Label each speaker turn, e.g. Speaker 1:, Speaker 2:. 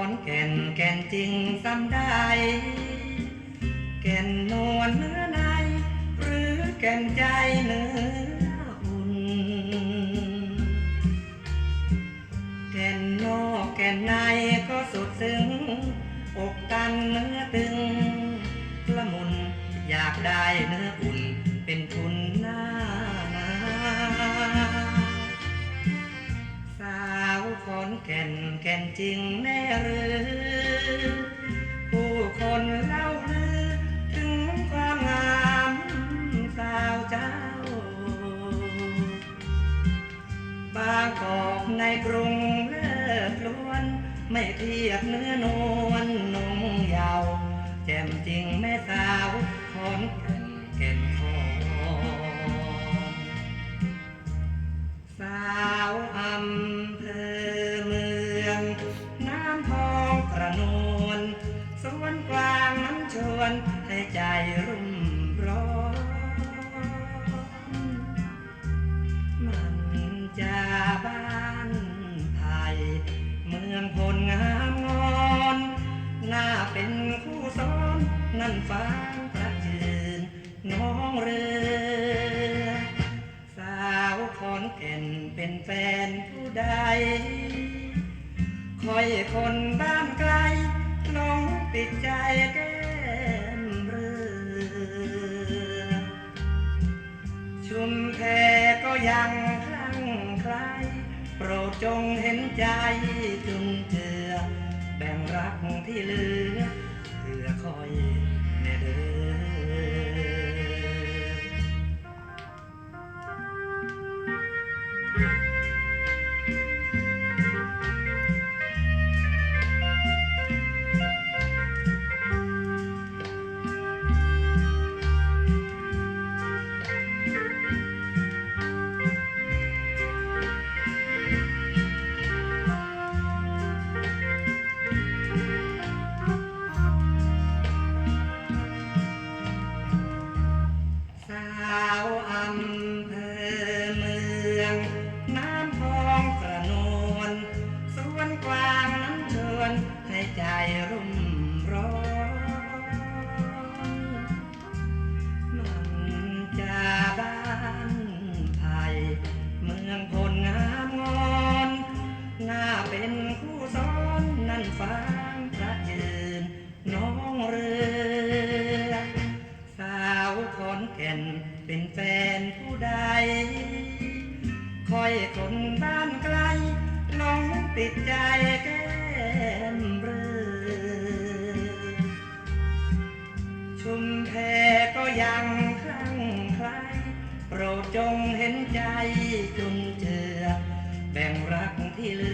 Speaker 1: อนแก่นแก่นจริงสำใดแก่นนวลเนื้อใน หรือแก่นใจเนื้ออุ่นแก่นนอกแก่นในก็สุดซึ้งอกกันเนื้อตึงละมุนอยากได้เนื้ออุ่น แก่นจริงแน่หรือผู้คนเล่าลือ ถึงความงามสาวเจ้า บางกอกในกรุงเลิศล้วน ไม่เทียบเนื้อนวลนุ่งยาว แจ่มจริงแม่สาวขอ ใจรุ่มร้อนมันจะบ้านไทย เมืองพลงามงอนหน้าเป็นคู่ซ้อนนั่นฟางประยืนน้องเรือ สาวขอนแก่นเป็นแฟนผู้ใด คอยคนบ้านไกลหลงติดใจแก้ ยังคลั่งใคร โปรดจงเห็นใจจุนเจือ แบ่งรักที่เหลือเพื่อคอยแน่เด้อ ใจรุ่มร้อนมันจะบ้านไทย เมืองพลงามงอนหน้าเป็นคู่ซ้อนนั่นฟางพระยืนน้องเรือ สาวขอนแก่นเป็นแฟนผู้ใด คอยคนบ้านไกลหลงติดใจ ชุมเทก็ยังคลั่งคล้โปรดจงเห็นใจจุนเจือ แบ่งรักที่เหลือ